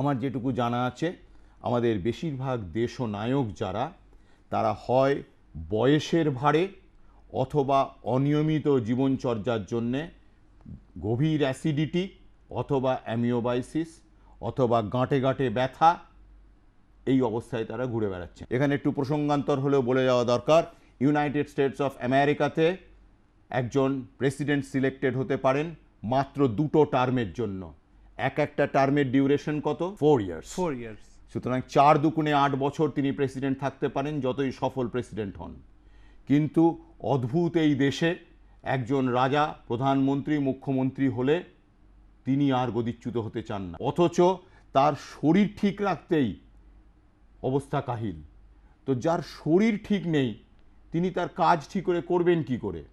আমার যেটুকু জানা আছে, আমাদের বেশিরভাগ দেশনায়ক যারা, তারা হয় বয়সের ভারে অথবা অনিয়মিত জীবনচর্যার জন্যে গভীর অ্যাসিডিটি অথবা অ্যামিওবাইসিস অথবা গাঁটে গাঁটে ব্যথা এই অবস্থায় তারা ঘুরে বেড়াচ্ছে। এখানে একটু প্রসঙ্গান্তর হলেও বলে যাওয়া দরকার, ইউনাইটেড স্টেটস অফ আমেরিকাতে একজন প্রেসিডেন্ট সিলেক্টেড হতে পারেন মাত্র দুটো টার্মের জন্য। এক একটা টার্মের ডিউরেশন কত? ফোর ইয়ার্স ফোর ইয়ার্স সুতরাং চার দুকুণে আট বছর তিনি প্রেসিডেন্ট থাকতে পারেন যতই সফল প্রেসিডেন্ট হন। কিন্তু অদ্ভুত এই দেশে একজন রাজা প্রধানমন্ত্রী মুখ্যমন্ত্রী হলে তিনি আর গদিচ্যুত হতে চান না। অথচ তার শরীর ঠিক রাখতেই অবস্থা কাহিল। তো যার শরীর ঠিক নেই তিনি তার কাজ ঠিক করে করবেন কি করে?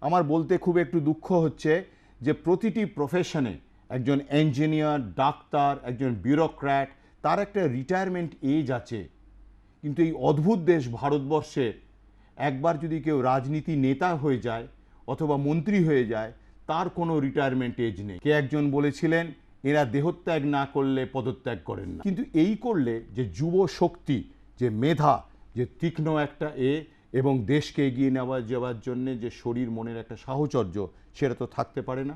আমার বলতে খুব একটু দুঃখ হচ্ছে যে প্রতিটি প্রফেশনে একজন ইঞ্জিনিয়ার ডাক্তার একজন বিউরোক্র্যাট তার একটা রিটায়ারমেন্ট এজ আছে। কিন্তু এই অদ্ভুত দেশ ভারতবর্ষে একবার যদি কেউ রাজনীতি নেতা হয়ে যায় অথবা মন্ত্রী হয়ে যায়, তার কোনো রিটায়ারমেন্ট এজ নেই। কে একজন বলেছিলেন, এরা দেহত্যাগ না করলে পদত্যাগ করেন না। কিন্তু এই করলে যে যুব শক্তি, যে মেধা, যে তীক্ষ্ণ একটা এ এবং দেশকে এগিয়ে নেওয়া যাওয়ার জন্য যে শরীর, মনের একটা সাহচর্য, সেটা তো থাকতে পারে না।